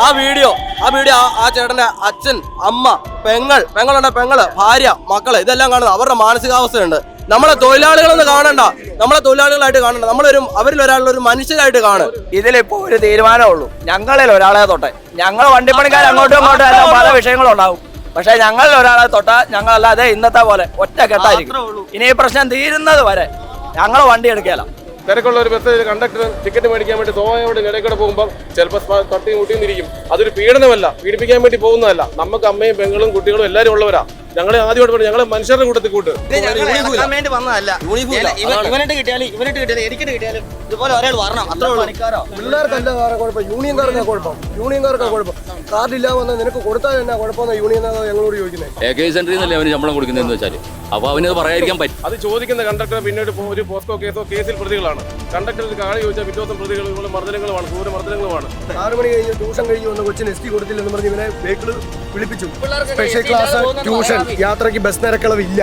ആ വീഡിയോ ആ വീഡിയോ ആ- ചേട്ടന്റെ അച്ഛൻ അമ്മ പെങ്ങൾ പെങ്ങളുടെ പെങ്ങൾ ഭാര്യ മക്കൾ ഇതെല്ലാം കാണുന്നത് അവരുടെ മാനസികാവസ്ഥയുണ്ട്. നമ്മളെ തൊഴിലാളികളൊന്നും കാണണ്ട. നമ്മളെ തൊഴിലാളികളായിട്ട് കാണണ്ട. നമ്മളൊരു അവരിൽ ഒരാളൊരു മനുഷ്യരായിട്ട് കാണും. ഇതിലിപ്പോ ഒരു തീരുമാനമുള്ളൂ. ഞങ്ങളിൽ ഒരാളെ തൊട്ടെ. ഞങ്ങൾ വണ്ടിപ്പണിക്കാർ അങ്ങോട്ടും ഇങ്ങോട്ടും എല്ലാം പല വിഷയങ്ങളുണ്ടാവും പക്ഷെ ഞങ്ങളിൽ ഒരാളെ തൊട്ട ഞങ്ങളല്ലാതെ ഇന്നത്തെ പോലെ ഒറ്റ കെട്ടായിരിക്കും ഇനി ഈ പ്രശ്നം തീരുന്നത് വരെ ഞങ്ങൾ വണ്ടി എടുക്കല തിരക്കുള്ള ഒരു ബസ്സിൽ കണ്ടക്ടർ ടിക്കറ്റ് മേടിക്കാൻ വേണ്ടി സ്വാഭാവികമായിട്ട് ഇടയ്ക്കൂടെ പോകുമ്പോൾ ചിലപ്പോൾ തട്ടിയും തിരിക്കും അതൊരു പീഡനമല്ല. പീഡിപ്പിക്കാൻ വേണ്ടി പോകുന്നതല്ല. നമുക്ക് അമ്മയും പെങ്ങളും കുട്ടികളും എല്ലാവരും ഉള്ളവരാ. ഞങ്ങളെ ആദ്യമായിട്ട് പറഞ്ഞു ഞങ്ങളെ മനുഷ്യരുടെ കൂട്ടത്തിൽ കൂട്ട്. വേണ്ടി വന്നതല്ല. ഇവനിട്ട് കിട്ടിയാലും ഇവനിട്ട് കിട്ടിയാലും എനിക്കിട്ട് കിട്ടിയാലും ഇതുപോലെ ഒരാൾ വരണം. അത്രേ ഉള്ളൂ. പിള്ളേർക്കല്ല വേറെ കുഴപ്പം? യൂണിയൻകാർക്കാ കുഴപ്പം? യൂണിയൻകാർക്കാ കുഴപ്പം? കാർഡില്ലാതെ വന്നാൽ നിനക്ക് കൊടുത്താൽ എന്നാ കുഴപ്പമെന്നാ യൂണിയൻ ഞങ്ങളോട് ചോദിക്കുന്നത്? എ കെ സെന്ററിൽ നിന്നല്ലേ അവന് ശമ്പളം കൊടുക്കുന്നതെന്ന് വെച്ചാൽ അപ്പൊ അവനത് പറയാതിരിക്കാൻ പറ്റും. അത് ചോദിക്കുന്ന കണ്ടക്ടർ പിന്നീട് ഒരു പോസ്കോ കേസോ കേസിൽ പ്രതികളാണ്. കണ്ടക്ടർ ഒരു കാര്യം ചോദിച്ചാൽ പിറ്റോസം പ്രതികൾ മർദ്ദനങ്ങളുമാണ് ക്രൂര മർദ്ദനങ്ങളുമാണ് ആറ് മണി കഴിഞ്ഞ് ട്യൂഷൻ കഴിഞ്ഞ് വന്ന കൊച്ചിന് എസ് ടി കൊടുത്തില്ലെന്ന് പറഞ്ഞ് ഇവനെ വെഹിക്കിൾ വിളിപ്പിച്ചു. Special class tuition. യാത്രയ്ക്ക് ബസ് നിരക്കളവില്ല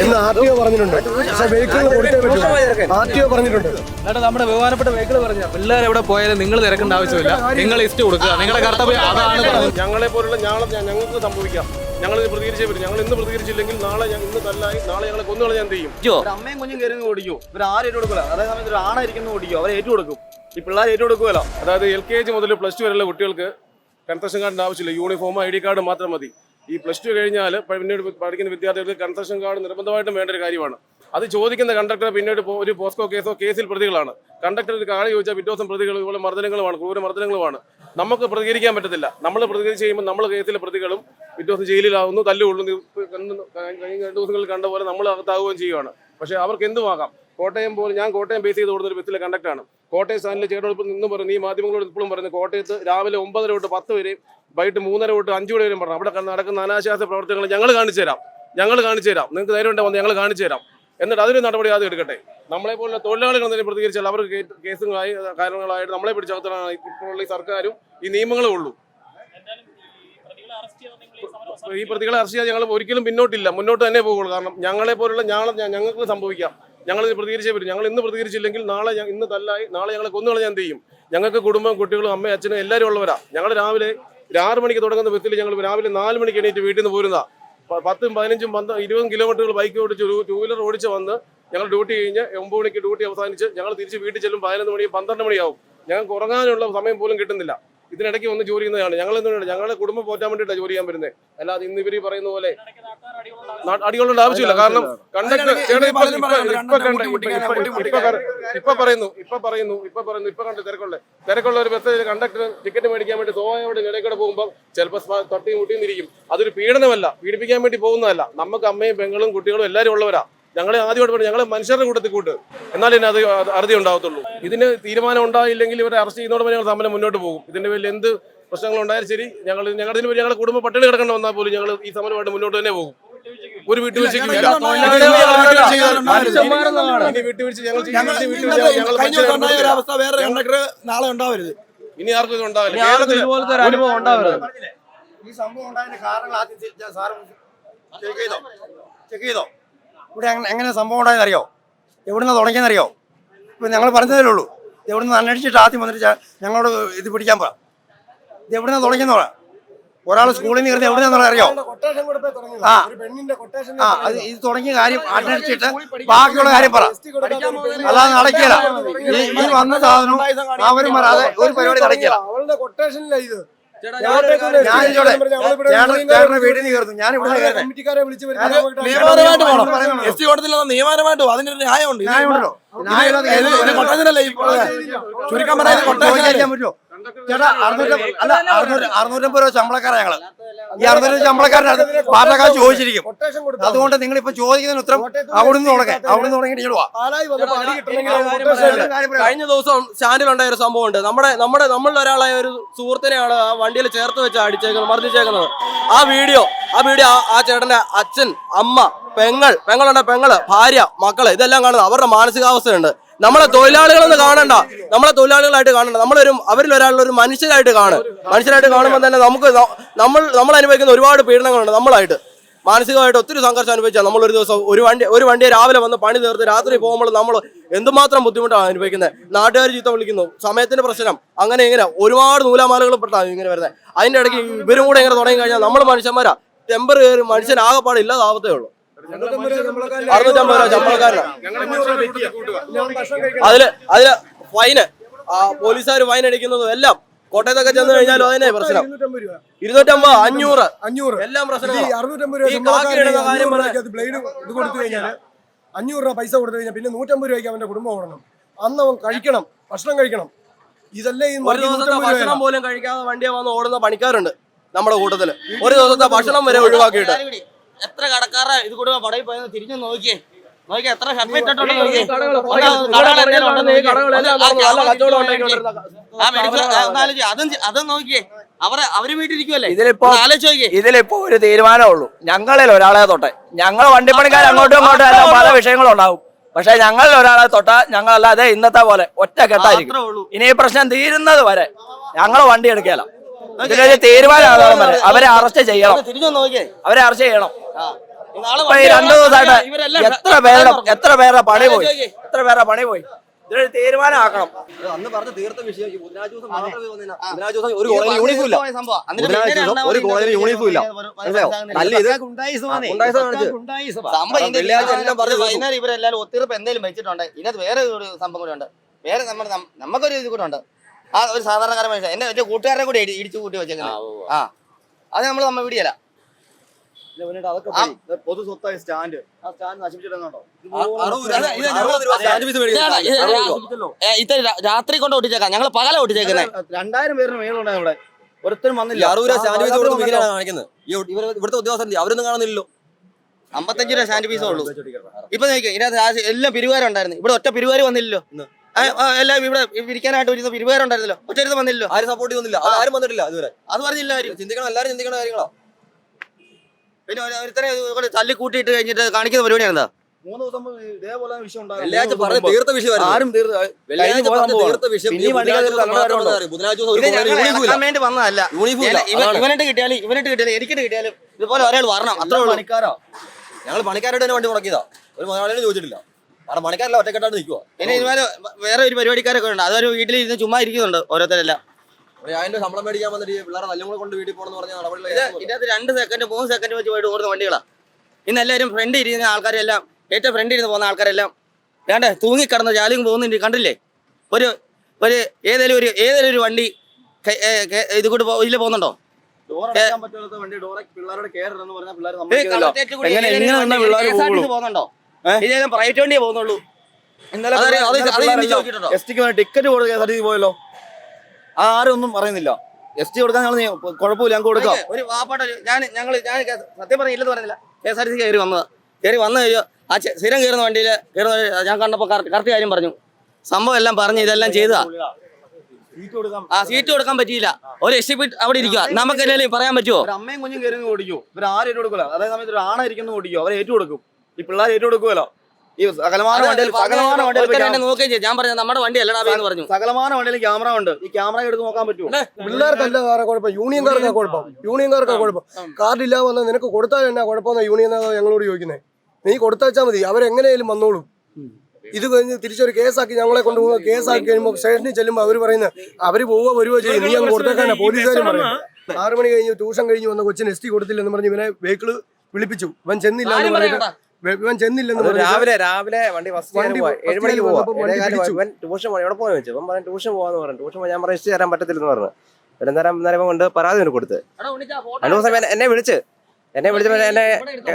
എന്ന് ആർ ടി ഒ പറഞ്ഞിട്ടുണ്ട്. പക്ഷെ വെഹിക്കിൾ കൊടുത്തേ പറ്റൂ. ആർ ടി ഒ പറഞ്ഞിട്ടുണ്ട്. എന്നിട്ട് നമ്മുടെ ബഹുമാനപ്പെട്ട വെഹിക്കിൾ പറഞ്ഞ പിള്ളേർ എവിടെ പോയാലും നിങ്ങൾ തിരക്കേണ്ട ആവശ്യമില്ല. നിങ്ങൾ ലിസ്റ്റ് കൊടുക്കുക. നിങ്ങളുടെ കർത്തവ്യം അതാണ് ഞങ്ങളെ പോലുള്ള ഞങ്ങളെ ഞങ്ങൾക്ക് സംഭവിക്കാം. ഞങ്ങൾ ഇത് പ്രതികരിച്ചേ പറ്റും. ഞങ്ങൾ ഇന്ന് പ്രതികരിച്ചില്ലെങ്കിൽ നാളെ ഞങ്ങൾ ഇന്ന് തല്ലായി നാളെ ഞങ്ങളെ കൊന്നുകളെ ഞാൻ ചെയ്യും? ഒരു അമ്മയും കുഞ്ഞും കയറി ഓടിക്കോ. ഇവർ ആരും ഏറ്റു കൊടുക്കില്ല. അതേ സമയത്ത് ഒരു ആണായിരിക്കുന്നു ഓടിക്കോ. അവരെ ഏറ്റുകൊടുക്കും ഈ പിള്ളേർ ഏറ്റുകൊടുക്കുമല്ലോ അതായത് എൽ കെ ജി മുതൽ പ്ലസ് ടു വരെയുള്ള കുട്ടികൾക്ക് കൺസെഷൻ കാർഡിന്റെ ആവശ്യമില്ല. യൂണിഫോം ഐ ഡി കാർഡ് മാത്രം മതി. ഈ പ്ലസ് ടു കഴിഞ്ഞാൽ പിന്നീട് പഠിക്കുന്ന വിദ്യാർത്ഥികൾക്ക് കൺസ്ട്രക്ഷൻ കാർഡ് നിർബന്ധമായിട്ടും വേണ്ട ഒരു കാര്യമാണ്. അത് ചോദിക്കുന്ന കണ്ടക്ടർ പിന്നീട് ഒരു പോസ്കോ കേസോ കേസിൽ പ്രതികളാണ്. കണ്ടക്ടർ ഒരു കാര്യം ചോദിച്ചാൽ പിറ്റോസം പ്രതികൾ ഇതുപോലെ മർദ്ദനങ്ങളുമാണ് ക്രൂര മർദ്ദനങ്ങളുമാണ്. നമുക്ക് പ്രതികരിക്കാൻ പറ്റത്തില്ല. നമ്മൾ പ്രതികരിച്ച് കഴിയുമ്പോൾ നമ്മൾ കേസിലെ പ്രതികളും പിറ്റോസം ജയിലിലാവുന്നു തല്ലുകൊള്ളുന്നു. രണ്ടു ദിവസങ്ങളിൽ കണ്ട പോലെ നമ്മൾ അകത്താവുകയും ചെയ്യുകയാണ് പക്ഷേ അവർക്ക് എന്തുമാകാം? കോട്ടയം പോലും ഞാൻ കോട്ടയം ബേസ് ചെയ്ത് കൊടുത്തൊരു ബസ്സിലെ കണ്ടക്ടറാണ് കോട്ടയം സ്റ്റാൻഡിൽ ചേട്ടനോട് നിന്ന് പറഞ്ഞു ഈ മാധ്യമങ്ങളോട് ഇപ്പോഴും പറയുന്നത് കോട്ടയത്ത് രാവിലെ ഒമ്പതര തൊട്ട് പത്ത് വരെയും വൈകിട്ട് മൂന്നര തൊട്ട് അഞ്ചു മണി വരെയും പറഞ്ഞു. അവിടെ നടക്കുന്ന അനാശാസ്യ പ്രവർത്തനങ്ങൾ ഞങ്ങൾ കാണിച്ചു തരാം. ഞങ്ങൾ കാണിച്ചു തരാം. നിങ്ങൾക്ക് ധൈര്യം ഉണ്ടെങ്കിൽ ഞങ്ങൾ കാണിച്ചു തരാം. എന്നിട്ട് അതിന് നടപടി ആദ്യം എടുക്കട്ടെ. നമ്മളെ പോലുള്ള തൊഴിലാളികൾ എന്തെങ്കിലും പ്രതികരിച്ചാൽ അവർക്ക് കേസുകളായി കാരണങ്ങളായിട്ട് നമ്മളെ പിടിച്ചകത്താണ് ഇപ്പോഴുള്ള ഈ സർക്കാരും ഈ നിയമങ്ങളും ഉള്ളൂ. ഈ പ്രതികളെ അറസ്റ്റ് ചെയ്യാൻ ഞങ്ങൾ ഒരിക്കലും പിന്നോട്ടില്ല. മുന്നോട്ട് തന്നെ പോകുള്ളൂ കാരണം ഞങ്ങളെ പോലുള്ള ഞങ്ങൾ ഞങ്ങൾക്ക് സംഭവിക്കാം. ഞങ്ങൾ പ്രതികരിച്ചേ പറ്റും. ഞങ്ങൾ ഇന്ന് പ്രതികരിച്ചില്ലെങ്കിൽ നാളെ ഇന്ന് തല്ലായി നാളെ ഞങ്ങളെ കൊന്നുകളഞ്ഞാൽ ഞാൻ ചെയ്യും? ഞങ്ങൾക്ക് കുടുംബം കുട്ടികളും അമ്മയും അച്ഛനും എല്ലാവരും ഉള്ളവരാ. ഞങ്ങൾ രാവിലെ ഒരു ആറ് മണിക്ക് തുടങ്ങുന്ന ബസ്സിൽ ഞങ്ങൾ രാവിലെ നാല് മണിക്ക് എണീറ്റ് വീട്ടിൽ നിന്ന് പോരുന്ന പത്തും പതിനഞ്ചും പന്ത് ഇരുപതും കിലോമീറ്ററുകൾ ബൈക്ക് ഓടിച്ച് ടൂ വീലർ ഓടിച്ച് വന്ന് ഞങ്ങൾ ഡ്യൂട്ടി കഴിഞ്ഞ് ഒമ്പത് മണിക്ക് ഡ്യൂട്ടി അവസാനിച്ച് ഞങ്ങൾ തിരിച്ച് വീട്ടിൽ ചെല്ലും പതിനൊന്ന് മണി പന്ത്രണ്ട് മണിയാവും. ഞങ്ങൾക്ക് ഉറങ്ങാനുള്ള സമയം പോലും കിട്ടുന്നില്ല. ഇതിനിടയ്ക്ക് വന്ന് ജോലി ചെയ്യുന്നതാണ്. ഞങ്ങൾ എന്തുകൊണ്ട് ഞങ്ങളെ കുടുംബം പോറ്റാൻ വേണ്ടിയിട്ടാണ് ജോലി ചെയ്യാൻ വരുന്നത് അല്ലാതെ ഇന്ന് ഇവർ പറയുന്ന പോലെ അടികളുടെ ആവശ്യമില്ല. കാരണം കണ്ടക്ടർ ഇപ്പൊ- പറയുന്നു. ഇപ്പൊ പറയുന്നു. ഇപ്പൊ പറയുന്നു. ഇപ്പൊ കണ്ട് തിരക്കുള്ള തിരക്കുള്ള ഒരു ബസ്സിൽ കണ്ടക്ടർ ടിക്കറ്റ് മേടിക്കാൻ വേണ്ടി സോമയോട് ഇടയ്ക്കൂടെ പോകുമ്പോൾ ചിലപ്പോൾ തട്ടിയും മുട്ടിയും തിരിക്കും. അതൊരു പീഡനമല്ല. പീഡിപ്പിക്കാൻ വേണ്ടി പോകുന്നതല്ല. നമുക്ക് അമ്മയും പെങ്ങളും കുട്ടികളും എല്ലാവരും ഉള്ളവരാ. ഞങ്ങളെ ആദ്യമായിട്ട് പറഞ്ഞു ഞങ്ങളെ മനുഷ്യരുടെ കൂട്ടത്തിൽ കൂട്ട് എന്നാലേ ഇനി അത് അറുതി ഉണ്ടാകത്തുള്ളൂ ഇതിന് തീരുമാനം ഉണ്ടായില്ലെങ്കിൽ ഇവരെ അറസ്റ്റ് ചെയ്യുന്നതോടെ ഞങ്ങൾ സമരം മുന്നോട്ട് പോകും ഇതിന്റെ പേരിൽ എന്ത് പ്രശ്നങ്ങൾ ഉണ്ടായാലും ശരി ഞങ്ങൾ ഞങ്ങളുടെ ഇതിന് ഞങ്ങളുടെ കുടുംബം പട്ടിണി കിടക്കേണ്ട വന്നാൽ പോലും ഞങ്ങൾ ഈ സമരമായിട്ട് മുന്നോട്ട് തന്നെ പോകും ഒരു വിട്ടുവീഴ്ചയ്ക്കും അവസ്ഥ വേറെ കണ്ടക്ടർ നാളെ ഉണ്ടാവരുത് ഇനി ആർക്കും ഇത് ഉണ്ടാവില്ല ഈ സംഭവം ഉണ്ടായതിന്റെ കാരണങ്ങൾ ആദ്യം ചെക്ക് ചെയ്തോ ചെക്ക് ചെയ്തോ ഇവിടെ എങ്ങനെ- സംഭവം ഉണ്ടായെന്നറിയോ എവിടുന്ന് തുടങ്ങിയെന്നറിയോ ഇപ്പം ഞങ്ങൾ പറഞ്ഞതല്ലേ ഉള്ളൂ. എവിടുന്ന് അന്വേഷിച്ചിട്ട് ആദ്യം വന്നിട്ട് ഞങ്ങളോട് ഇത് പിടിക്കാൻ പറ. ഇത് എവിടുന്ന് തുടങ്ങിയെന്ന് പറയാം ഒരാൾ സ്കൂളിൽ നിന്ന് കയറുന്നത് എവിടുന്നാന്നുള്ളത് അറിയോ? ആ. ആ അത് ഇത് തുടങ്ങിയ കാര്യം അന്വേഷിച്ചിട്ട് ബാക്കിയുള്ള കാര്യം പറ. അല്ലാതെ നടക്കില്ല. ഈ ഈ വന്ന സാധനം അവരും വരാതെ ഒരു പരിപാടി നടക്കില്ല. നിയമപരമായിട്ട് പോകണം എസ് ടി കോടതിയിൽ നിയമപരമായിട്ട് അതിന്റെ അതിനൊരു ന്യായമുണ്ട്. ചുരുക്കം പറയാൻ കൊട്ടാരം ചേട്ടാ അറുന്നൂറ്റ അല്ല അറുന്നൂറ്റമ്പത് രൂപ ശമ്പളക്കാരാ ഞങ്ങൾ. ഈ അറുന്നൂറ് ശമ്പളക്കാരൻ പാട്ടക്കാർ ചോദിച്ചിരിക്കും. അതുകൊണ്ട് നിങ്ങൾ ഇപ്പൊ ചോദിക്കുന്നതിന് ഉത്തരം അവിടുന്ന് തുടങ്ങാം. അവിടുന്ന് തുടങ്ങിയിട്ട് ഇങ്ങോട്ട് വാ കഴിഞ്ഞ ദിവസം സ്റ്റാൻഡിലുണ്ടായ ഒരു സംഭവം ഉണ്ട്. നമ്മുടെ നമ്മുടെ നമ്മളിൽ ഒരാളായ ഒരു സുഹൃത്തിനെയാണ് ആ വണ്ടിയിൽ ചേർത്ത് വെച്ച് അടിച്ചേക്കുന്നത് മർദ്ദിച്ചേക്കുന്നത്. ആ വീഡിയോ ആ വീഡിയോ ആ- ആ ചേട്ടന്റെ അച്ഛൻ അമ്മ പെങ്ങൾ പെങ്ങളുണ്ട് പെങ്ങൾ ഭാര്യ മക്കൾ ഇതെല്ലാം കാണുന്നത് അവരുടെ മാനസികാവസ്ഥയുണ്ട്. നമ്മളെ തൊഴിലാളികളൊന്നും കാണണ്ട. നമ്മളെ തൊഴിലാളികളായിട്ട് കാണണ്ട. നമ്മളൊരു അവരിൽ ഒരാളൊരു മനുഷ്യരായിട്ട് കാണും. മനുഷ്യരായിട്ട് കാണുമ്പോൾ തന്നെ നമുക്ക് നമ്മൾ നമ്മൾ അനുഭവിക്കുന്ന ഒരുപാട് പീഡനങ്ങളുണ്ട് നമ്മളായിട്ട്. മാനസികമായിട്ട് ഒത്തിരി സംഘർഷം അനുഭവിച്ചാൽ നമ്മൾ ഒരു ദിവസം ഒരു വണ്ടി ഒരു വണ്ടിയെ രാവിലെ വന്ന് പണി തീർത്ത് രാത്രി പോകുമ്പോൾ നമ്മൾ എന്തുമാത്രം ബുദ്ധിമുട്ടാണ് അനുഭവിക്കുന്നത്. നാട്ടുകാർ ചീത്ത വിളിക്കുന്നു. സമയത്തിന്റെ പ്രശ്നം. അങ്ങനെ ഇങ്ങനെ ഒരുപാട് നൂലാമാലകൾ പെട്ടാണ് ഇങ്ങനെ വരുന്നത്. അതിന്റെ ഇടയ്ക്ക് ഇവരും കൂടെ ഇങ്ങനെ തുടങ്ങി കഴിഞ്ഞാൽ നമ്മൾ മനുഷ്യന്മാരാ. ടെമ്പർ കയറി മനുഷ്യൻ ആകെപ്പാടെ ഉള്ളൂ. അറുന്നൂറ്റമ്പത് രൂപ ശമ്പളക്കാരനാണ് അതിൽ അതിൽ ഫൈന് പോലീസുകാർ ഫൈൻ അടിക്കുന്നതും എല്ലാം കോട്ടയത്തൊക്കെ ചെന്ന് കഴിഞ്ഞാലും അതിനെ പ്രശ്നം ഇരുന്നൂറ്റമ്പത് അഞ്ഞൂറ് അഞ്ഞൂറ് എല്ലാം പ്രശ്നം അറുന്നൂറ്റമ്പത് രൂപ ബ്ലേഡ് ഇത് കൊടുത്തു കഴിഞ്ഞാൽ അഞ്ഞൂറ് രൂപ പൈസ കൊടുത്തു കഴിഞ്ഞാൽ പിന്നെ നൂറ്റമ്പത് രൂപയ്ക്ക് അവന്റെ കുടുംബം ഓടണം അന്ന് അവൻ കഴിക്കണം ഭക്ഷണം കഴിക്കണം ഇതല്ലേ ഈ ഒരു ദിവസത്തെ ഭക്ഷണം പോലും കഴിക്കാതെ വണ്ടിയെ വന്ന് ഓടുന്ന പണിക്കാരുണ്ട് നമ്മുടെ കൂട്ടത്തിൽ ഒരു ദിവസത്തെ ഭക്ഷണം വരെ ഒഴിവാക്കിയിട്ട്. എത്ര കടക്കാരെ ഇത് കൂടെ പടയിൽ പോയെന്ന് തിരിഞ്ഞു നോക്കിയേ. നോക്കിയേ എത്ര ഷർട്ട് ഇട്ടിട്ടുണ്ടോ നോക്കിയേ. അതും അതും നോക്കിയേ. അവരെ അവർ വീട്ടിലിരിക്കുവല്ലേ ഇതിലിപ്പോ ഇതിലിപ്പോ ഒരു തീരുമാനമേ ഉള്ളൂ. ഞങ്ങളിൽ ഒരാളെ തൊട്ടെ. ഞങ്ങൾ വണ്ടിപ്പണിക്കാർ അങ്ങോട്ടും ഇങ്ങോട്ടും എല്ലാം പല വിഷയങ്ങളും ഉണ്ടാവും. പക്ഷെ ഞങ്ങളിൽ ഒരാളെ തൊട്ടാ ഞങ്ങളല്ലാതെ ഇന്നത്തെ പോലെ ഒറ്റ കെട്ടായിരിക്കും ഇനി ഈ പ്രശ്നം തീരുന്നത് വരെ ഞങ്ങൾ വണ്ടി ഇതിലൊരു തീരുമാനമാകണം പറഞ്ഞത് അവരെ അറസ്റ്റ് ചെയ്യണം. തിരിഞ്ഞു നോക്കിയേ. അവരെ അറസ്റ്റ് ചെയ്യണം. ഇപ്പൊ ഈ രണ്ടു ദിവസമായിട്ട് എത്ര പേരുടെ എത്ര പേരുടെ പണി പോയി? എത്ര പേരുടെ പണി പോയി? ഇതിലൊരു തീരുമാനമാക്കണം അന്ന് പറഞ്ഞ തീർത്ത വിഷയം ബുധനാഴ്ച ദിവസം. ബുധനാഴ്ച ദിവസം ഒരു കോളേജിൽ യൂണിഫോം ഇല്ല. ബുധനാഴ്ച ദിവസം ഒരു കോളേജിൽ യൂണിഫോം ഇല്ല. നല്ല ഇത്. വൈകുന്നേരം ഒത്തിരിപ്പ് എന്തെങ്കിലും വെച്ചിട്ടുണ്ട്. ഇതിനകത്ത് വേറെ ഒരു സംഭവം കൂടെ ഉണ്ട്. വേറെ നമ്മുടെ നമുക്കൊരു ഇത് കൂടെ ഉണ്ട്. ആ ഒരു സാധാരണക്കാരൻ മനുഷ്യൻ. എന്റെ എന്റെ കൂട്ടുകാരെ കൂടി ഇടി- ഇടിച്ചു കൂട്ടി വെച്ചേക്കുന്നത് ആ അത് നമ്മൾ നമ്മ പിടിയല്ല. പൊതു സ്വത്തായ സ്റ്റാൻഡ്. ആ സ്റ്റാൻഡ് നശിപ്പിച്ചിട്ടുണ്ടോ അതെ, ഇത് ഏ, ഇത് രാ- രാത്രി കൊണ്ട് ഒട്ടിച്ചേക്കാം. ഞങ്ങൾ പകല ഒട്ടിച്ചേക്കുന്നത് രണ്ടായിരം പേരിന് മേളുണ്ടായിരുന്നു ഇവിടെ. ഒരുത്തരും വന്നില്ല. അറുപത് രൂപ സ്റ്റാൻഡ് വെച്ച് കൊടുത്ത് ഇങ്ങനെയാണ് കാണിക്കുന്നത്. ഇവിടുത്തെ ഉദ്യോഗസ്ഥൻ അവരൊന്നും കാണുന്നില്ലല്ലോ. അമ്പത്തഞ്ച് രൂപ സ്റ്റാൻഡ് പീസേ ഉള്ളൂ. ഇപ്പൊ നോക്കിയാ ഇതിനകത്ത് എല്ലാം പിരിവാരുണ്ടായിരുന്നു ഇവിടെ ഒറ്റ പിരിവാര് വന്നില്ലല്ലോ. എല്ലാം ഇവിടെ ഇരിക്കാനായിട്ട് ഒരു പിരിവാരുണ്ടായിരുന്നല്ലോ ഒറ്റ ഒരുത്തം വന്നില്ലല്ലോ. ആരും സപ്പോർട്ട് ചെയ്യുന്നില്ല. ആരും വന്നിട്ടില്ല ഇതുവരെ. അത് പറഞ്ഞില്ല ആരും. ചിന്തിക്കണം എല്ലാവരും ചിന്തിക്കണ കാര്യങ്ങളാ. പിന്നെ ഒരു- ഒരുത്തനെ തല്ലി കൂട്ടിയിട്ട് കഴിഞ്ഞിട്ട് കാണിക്കുന്ന പരിപാടിയാണ് എന്താ മൂന്ന് ദിവസം ഇതേപോലെ വിഷയം വെള്ളിയാഴ്ച പറഞ്ഞ തീർത്ത വിഷയമായിരുന്നു. ആരും തീർത്ത വെള്ളിയാഴ്ച കഴിഞ്ഞ പറഞ്ഞ തീർത്ത വിഷയം ബുധനാഴ്ച വന്നതല്ല. ഇവനിട്ട് കിട്ടിയാൽ ഇവനിട്ട് കിട്ടിയാൽ എനിക്കിട്ട് കിട്ടിയാലും ഇതുപോലെ ഒരാൾ വരണം. അത്രേ ഉള്ളൂ. പണിക്കാരോ. ഞങ്ങൾ പണിക്കാരോട് തന്നെ വണ്ടി മുടക്കിയതാ. ഒരു മുതലാളിനെ ചോദിച്ചിട്ടില്ല. കാരണം പണിക്കാരല്ല ഒറ്റക്കെട്ടാണ് നിൽക്കുക പിന്നെ ഇതുപോലെ വേറെ ഒരു പരിപാടിക്കാരൊക്കെ ഉണ്ട്. അതൊരു വീട്ടിൽ ഇരുന്ന് ചുമ്മാ ഇരിക്കുന്നുണ്ട് ഓരോരുത്തരെല്ലാം. അതിന്റെ ശമ്പളം മേടിക്കാൻ വന്നിട്ട് പിള്ളേരെ നല്ല കൊണ്ട് വീട്ടിൽ പോകണമെന്ന് പറഞ്ഞ നടപടിയില്ല ഇതിനകത്ത് രണ്ട് സെക്കൻഡ് മൂന്ന് സെക്കൻഡ് വെച്ച് പോയിട്ട് ഓടുന്ന വണ്ടികളാ. ഇന്ന് എല്ലാവരും ഫ്രണ്ട് ഇരിക്കുന്ന ആൾക്കാരെല്ലാം ഏറ്റവും ഫ്രണ്ട് ഇരുന്ന് പോകുന്ന ആൾക്കാരെല്ലാം വേണ്ടേ തൂങ്ങിക്കിടന്ന് ജാലിങ് പോകുന്നുണ്ട്. കണ്ടില്ലേ? ഒരു ഒരു ഏതെങ്കിലും ഒരു ഏതെങ്കിലും ഒരു വണ്ടി ഇത് കൂട്ട് ഇതിൽ പോകുന്നുണ്ടോ? പറഞ്ഞാൽ പോകുന്നുണ്ടോ? ഏ? ഇതേലും പ്രൈവറ്റ് വണ്ടിയേ പോകുന്നുള്ളൂ. എസ് ടിക്ക് വേണ്ടി ടിക്കറ്റ് കൊടുക്കുക എസ് ആർ ടി സി പോയല്ലോ. ആ ആരും ഒന്നും പറയുന്നില്ല. എസ് ടി കൊടുക്കാൻ ഞങ്ങൾ കുഴപ്പമില്ല ഞങ്ങൾക്ക് കൊടുക്കാം. ഒരു വാപ്പാട്ട ഞാൻ ഞങ്ങൾ ഞാൻ സത്യം പറഞ്ഞ ഇല്ലെന്ന് പറഞ്ഞില്ല. K S R T C കയറി വന്നത്. കയറി വന്നു കഴിഞ്ഞു ആ സ്ഥിരം കയറുന്ന വണ്ടിയിൽ കയറുന്ന ഞാൻ കണ്ടപ്പോൾ കറക്റ്റ് കാര്യം പറഞ്ഞു. സംഭവം എല്ലാം പറഞ്ഞ് ഇതെല്ലാം ചെയ്തതാ കൊടുക്കാം ആ സീറ്റ് കൊടുക്കാൻ പറ്റിയില്ല. ഒരു എസ് അവിടെ ഇരിക്കുക നമുക്ക് എന്തെങ്കിലും പറയാൻ പറ്റുമോ ഒരു അമ്മയും കുഞ്ഞും കയറി ഓടിക്കോ. ഇവർ ആരും കൊടുക്കില്ല. അതേ സമയത്ത് ഒരു ആണായിരിക്കുന്നു ഓടിക്കോ. അവരെ ഏറ്റു കൊടുക്കും. ഈ പിള്ളേർ ഏറ്റു കൊടുക്കുമല്ലോ ഈ സകലമാന വണ്ടിയിൽ സകലമാന വണ്ടിയിൽ എന്നെ നോക്കുകയും ഞാൻ പറഞ്ഞു നമ്മുടെ വണ്ടി അല്ലടാ എന്ന് പറഞ്ഞു. സകലമാന വണ്ടിയിൽ ക്യാമറ ഉണ്ട്. ഈ ക്യാമറ എടുത്ത് നോക്കാൻ പറ്റുമോ? പിള്ളേർക്കല്ല വേറെ കുഴപ്പം. യൂണിയൻകാർക്കാ കുഴപ്പം? യൂണിയൻകാർക്കാ കുഴപ്പം. കാർഡില്ലാതെ വന്നാൽ നിനക്ക് കൊടുത്താൽ എന്നാ കുഴപ്പമെന്നാ യൂണിയൻ ഞങ്ങളോട് ചോദിക്കുന്നത് നീ കൊടുത്താച്ചാൽ മതി. അവരെങ്ങനെയായാലും വന്നോളും. ഇത് കഴിഞ്ഞ് തിരിച്ചൊരു കേസാക്കി ഞങ്ങളെ കൊണ്ടുപോകുക കേസാക്കി കഴിയുമ്പോൾ സ്റ്റേഷനിൽ ചെല്ലുമ്പോൾ അവർ പറയുന്നത് അവർ പോവുക വരുവോ ചെയ്യും. നീ അങ്ങ് കൊടുത്തേക്കാനാ പോലീസുകാരും പറയും ആറുമണി കഴിഞ്ഞ് ട്യൂഷൻ കഴിഞ്ഞ് വന്ന കൊച്ചിന് എസ് ടി കൊടുത്തില്ലെന്ന് പറഞ്ഞ് ഇവനെ വെഹിക്കിൾ വിളിപ്പിച്ചു. ഇവൻ ചെന്നില്ല ഇവൻ ചെന്നില്ലെന്ന് രാവിലെ രാവിലെ വണ്ടി ഫസ്റ്റ് ഏഴ് മണിക്ക് പോവാൻ ട്യൂഷൻ പോയി. എവിടെ പോകാൻ വെച്ചു അപ്പം പറഞ്ഞു ട്യൂഷൻ പോവാന്ന് പറഞ്ഞു. ട്യൂഷൻ പോയി. ഞാൻ പറഞ്ഞു രജിസ്റ്റർ തരാൻ പറ്റത്തില്ലെന്ന് പറഞ്ഞു. ഒരു നേരം നേരം കൊണ്ട് പരാതി കൊണ്ട് കൊടുത്ത്. രണ്ടു ദിവസം എന്നെ- എന്നെ വിളിച്ച് എന്നെ വിളിച്ചപ്പോൾ എന്നെ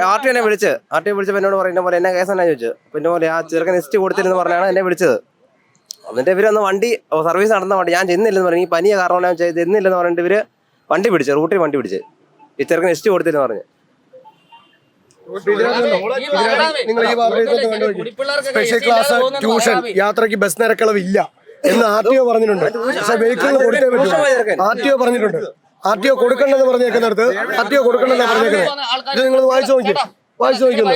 ആർ ടി എന്നെ വിളിച്ച്. ആർ ടി വിളിച്ചപ്പോൾ എന്നോട് പറയുന്ന പോലെ എന്നെ കേസ് എന്നാ ചോദിച്ചു പിന്നെ പോലെ ആ ചെറുക്കൻ ലിസ്റ്റ് കൊടുത്തില്ലെന്ന് പറഞ്ഞാണ് എന്നെ വിളിച്ചത്. എന്നിട്ട് ഇവരൊന്ന് വണ്ടി സർവീസ് നടന്ന വണ്ടി. ഞാൻ ചെന്നില്ലെന്ന് പറഞ്ഞു. ഈ പനിയ കാരണം ഞാൻ ചെന്നില്ലെന്ന് പറഞ്ഞിട്ട് ഇവർ വണ്ടി പിടിച്ചു റൂട്ടിൽ വണ്ടി പിടിച്ച്. ഈ ചെറുക്കൻ ലിസ്റ്റ് കൊടുത്തില്ലെന്ന് പറഞ്ഞു. നിങ്ങൾ ഈ വാർത്തയിൽ. Special class tuition. യാത്രയ്ക്ക് ബസ് നിരക്കളവില്ല എന്ന് ആർ ടി ഒ പറഞ്ഞിട്ടുണ്ട്. പക്ഷെ വെഹിക്കിളിന് കൊടുത്തേ പറ്റൂ. ആർ ടി ഒ പറഞ്ഞിട്ടുണ്ട്. ആർ ടി ഒ കൊടുക്കണ്ടെന്ന് പറഞ്ഞേക്കുന്നിടത്ത് ആർ ടി ഒ കൊടുക്കണ്ടെന്ന് പറഞ്ഞേക്കുന്നത് ഇത് നിങ്ങൾ വായിച്ചു നോക്കി വായിച്ചു നോക്കുന്നു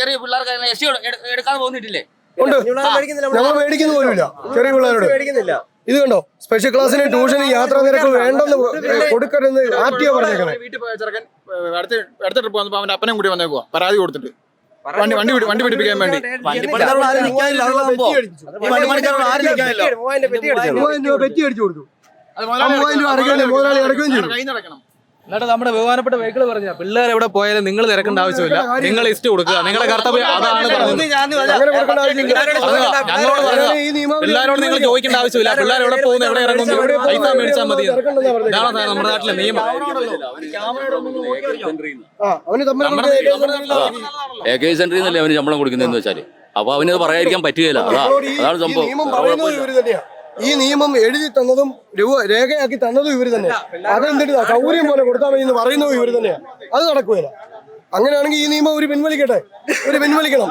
ചെറിയ പിള്ളേർക്ക് പോകുന്നിട്ടില്ലേ? ഉണ്ട്. ഞങ്ങൾ മേടിക്കുന്ന പോലുമില്ല. ചെറിയ പിള്ളേരോട്. മേടിക്കുന്നില്ല. ഇത് കണ്ടോ? സ്പെഷ്യൽ ക്ലാസ്സിന് ട്യൂഷന് യാത്ര നിരക്ക് വേണ്ടെന്ന് കൊടുക്കരുതെന്ന് ആർ ടി ഒ പറഞ്ഞേക്കണേ. വീട്ടിൽ പോയ ചെറുക്കൻ അടുത്ത അടുത്ത ട്രിപ്പ് വന്നപ്പോ അവന്റെ അപ്പനെ കൂടി വന്നേക്കുവാ. പരാതി കൊടുത്തിട്ട്. വണ്ടി വണ്ടി വണ്ടി പിടിപ്പിക്കാൻ വേണ്ടി. മൂവായിരം അടിച്ചു. രൂപ പെറ്റി അടിച്ചു. കൊടുത്തു. മൂവായിരം രൂപ അടയ്ക്കുകയും ചെയ്യും. മുതലാളി അടയ്ക്കുകയും ചെയ്യും. എന്നിട്ട് നമ്മുടെ ബഹുമാനപ്പെട്ട വെഹിക്കിൾ പറഞ്ഞ പിള്ളേർ എവിടെ പോയാലും നിങ്ങൾ തിരക്കേണ്ട ആവശ്യമില്ല. നിങ്ങൾ ലിസ്റ്റ് കൊടുക്കുക. നിങ്ങളുടെ കർത്തവ്യം അതാണ് പിള്ളേരോട് നിങ്ങൾ ചോദിക്കേണ്ട ആവശ്യമില്ല. പിള്ളേർ എവിടെ പോകുന്നു എവിടെ ഇറങ്ങുന്നു? പൈസ മേടിച്ചാൽ മതി. ഇതാണ് നമ്മുടെ നാട്ടിലെ നിയമം. ആ അവന് തമ്മിൽ നമ്മുടെ എ കെ സെന്ററിൽ നിന്നല്ലേ അവന് ശമ്പളം കൊടുക്കുന്നതെന്ന് വെച്ചാൽ അപ്പൊ അവനത് പറയാതിരിക്കാൻ പറ്റുകയില്ല. അതാണ് സംഭവം. ഈ നിയമം എഴുതി തന്നതും രേഖയാക്കി തന്നതും ഇവർ തന്നെയാണ് അതെന്തിട്ട് സൗകര്യം പോലെ കൊടുത്താൽ മതി എന്ന് പറയുന്നതും ഇവർ തന്നെയാണ് അത് നടക്കുകയില്ല. അങ്ങനെയാണെങ്കിൽ ഈ നിയമം ഒരു പിൻവലിക്കട്ടെ? ഒരു പിൻവലിക്കണം.